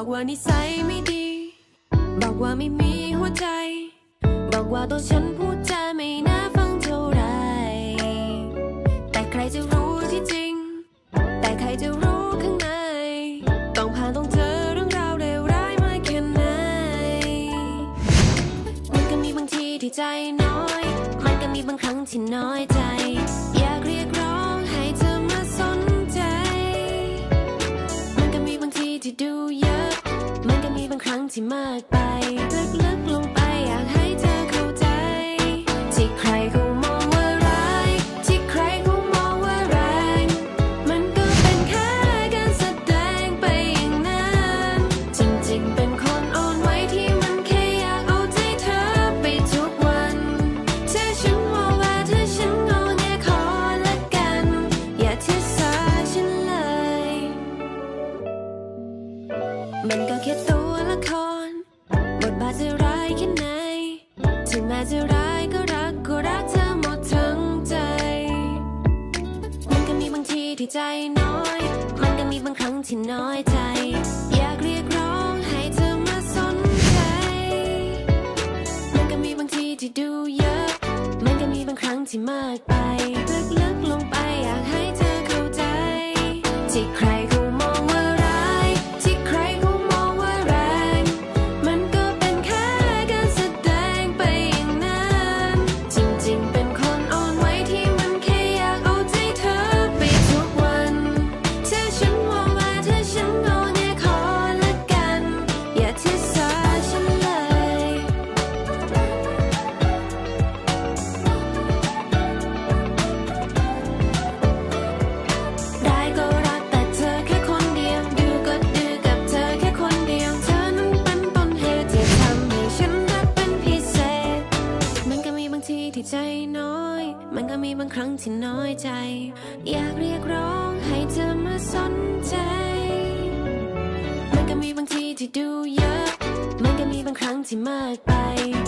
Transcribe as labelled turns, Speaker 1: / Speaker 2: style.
Speaker 1: บอกว่านิสัยไม่ดี บอกว่าไม่มีหัวใจ บอกว่าตัวฉันพูดจาไม่น่าฟังเท่าไร แต่ใครจะรู้ที่จริง แต่ใครจะรู้ข้างใน ต้องผ่านต้องเจอเรื่องราวเลวร้ายมาแค่ไหน มันก็มีบางทีที่ใจน้อย มันก็มีบางครั้งที่น้อยใจ อยากเรียก ที่มากไปลึกๆลงไปอยากให้เธอเข้าใจ ที่ใครเขามองว่าร้าย ที่ใครเขามองว่าแรง มันก็เป็นแค่การแสดงไปอย่างนั้น จริงๆเป็นคนอ่อนไหวที่มันแค่อยากเอาใจเธอไปทุกวันถ้าฉันว่าว่าถ้าฉันงอแงขอละกัน อย่าเทสาฉันเลย มันก็แค่ตัว แค่ไหน ถึงแม้จะร้ายก็รักก็รักเธอหมดทั้งใจ มันก็มีบางทีที่ใจน้อย มันก็มีบางครั้งที่น้อยใจ อยากเรียกร้องให้เธอมาสนใจ มันก็มีบางทีที่ดูเยอะ มันก็มีบางครั้งที่มากไปลึกๆลงไปอยากให้เธอเข้าใจที่ใคร ใจน้อย มันก็มีบางครั้งที่น้อยใจ อยากเรียกร้องให้เธอมาสนใจ มันก็มีบางทีที่ดูเยอะ มันก็มีบางครั้งที่มากไปลึกๆลงไป